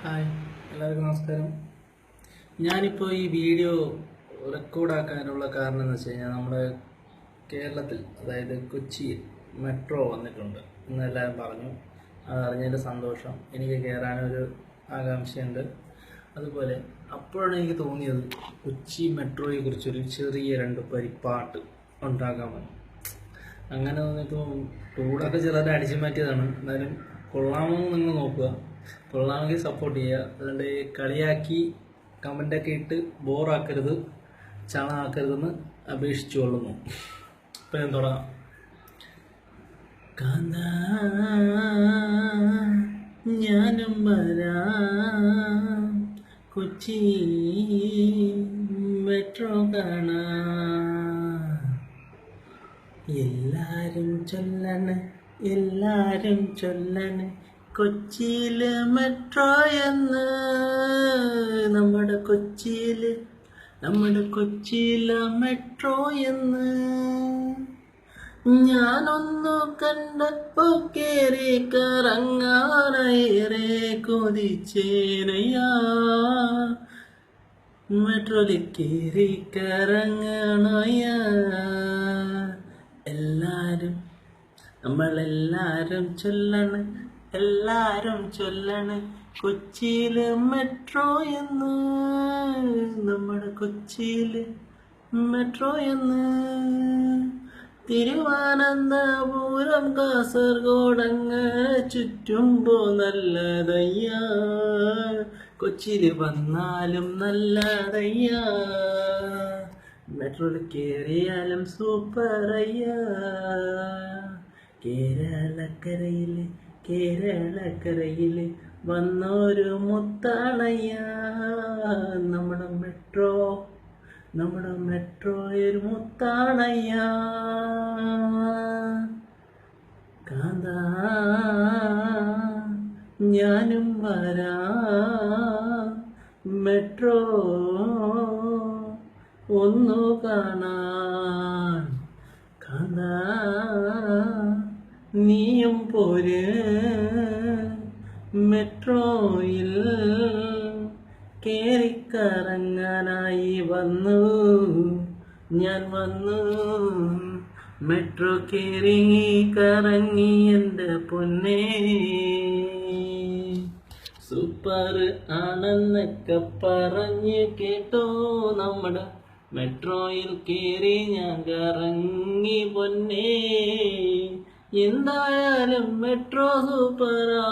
Hi എല്ലാവർക്കും നമസ്കാരം. ഞാനിപ്പോൾ ഈ വീഡിയോ റെക്കോർഡാക്കാനുള്ള കാരണം എന്ന് വെച്ച് കഴിഞ്ഞാൽ നമ്മുടെ കേരളത്തിൽ അതായത് കൊച്ചിയിൽ മെട്രോ വന്നിട്ടുണ്ട്. എന്നെല്ലാവരും പറഞ്ഞു അതറിഞ്ഞതിന്റെ സന്തോഷം. എനിക്ക് കയറാനൊരു ആകാംക്ഷയുണ്ട്. അതുപോലെ അപ്പോഴാണ് എനിക്ക് തോന്നിയത് കൊച്ചി മെട്രോയെ കുറിച്ചൊരു ചെറിയ രണ്ട് പരിപ്പാട്ട് ഉണ്ടാക്കാമെന്ന് അങ്ങനെ തോന്നിയപ്പോൾ ടൂടൊക്കെ ചിലരെ അടിച്ചു മാറ്റിയതാണ്. എന്നാലും കൊള്ളാമോ എന്ന് നിങ്ങൾ നോക്കുക. കൊള്ളാമെങ്കിൽ സപ്പോർട്ട് ചെയ്യുക. അതുകൊണ്ട് കളിയാക്കി കമന്റൊക്കെ ഇട്ട് ബോറാക്കരുത് ചളാക്കരുതെന്ന് അപേക്ഷിച്ചു കൊള്ളുന്നു ഇപ്പം ഞാൻ തുടങ്ങാം കാന്ത ഞാനും വരാം കൊച്ചി മെട്രോ കാണാം. എല്ലാരും ചൊല്ലണ് എല്ലാരും ചൊല്ലണ് കൊച്ചിയിൽ മെട്രോ എന്ന്. നമ്മുടെ കൊച്ചിയിൽ നമ്മുടെ കൊച്ചിയില മെട്രോ എന്ന്. ഞാനൊന്നു കണ്ടപ്പോ കേറി കറങ്ങാറേറെ കൊതിച്ചേനയാ. മെട്രോയിൽ കയറി കറങ്ങണയ. എല്ലാരും നമ്മളെല്ലാരും ചൊല്ലണ്. എല്ലാരും ചൊല്ലണ്. കൊച്ചിയിൽ മെട്രോ എന്ന്. നമ്മുടെ കൊച്ചിയിൽ മെട്രോ എന്ന്. തിരുവനന്തപുരം കാസർഗോഡ് അങ്ങനെ ചുറ്റുമ്പോ നല്ലതയ്യ കൊച്ചിയിൽ വന്നാലും നല്ലതയ്യ. മെട്രോയിൽ കയറിയാലും സൂപ്പറയ്യ. കേരളക്കരയിൽ കേരളക്കരയിൽ വന്നൊരു മുത്താണയ്യ നമ്മുടെ മെട്രോ നമ്മുടെ മെട്രോ ഒരു മുത്താണയ്യ കാന്ത ഞാനും വരാ. മെട്രോ ഒന്നു കാണാൻ. കാന്ത നീയും പോര്. മെട്രോയിൽ കേറിക്കറങ്ങാനായി വന്നു. ഞാൻ വന്നു. മെട്രോ കേറി കറങ്ങി എന്റെ പൊന്നെ. സൂപ്പർ ആണെന്നൊക്കെ പറഞ്ഞ് കേട്ടോ നമ്മുടെ മെട്രോയിൽ കയറി ഞാൻ കറങ്ങി പൊന്നേ. എന്തായാലും മെട്രോ സൂപ്പറാ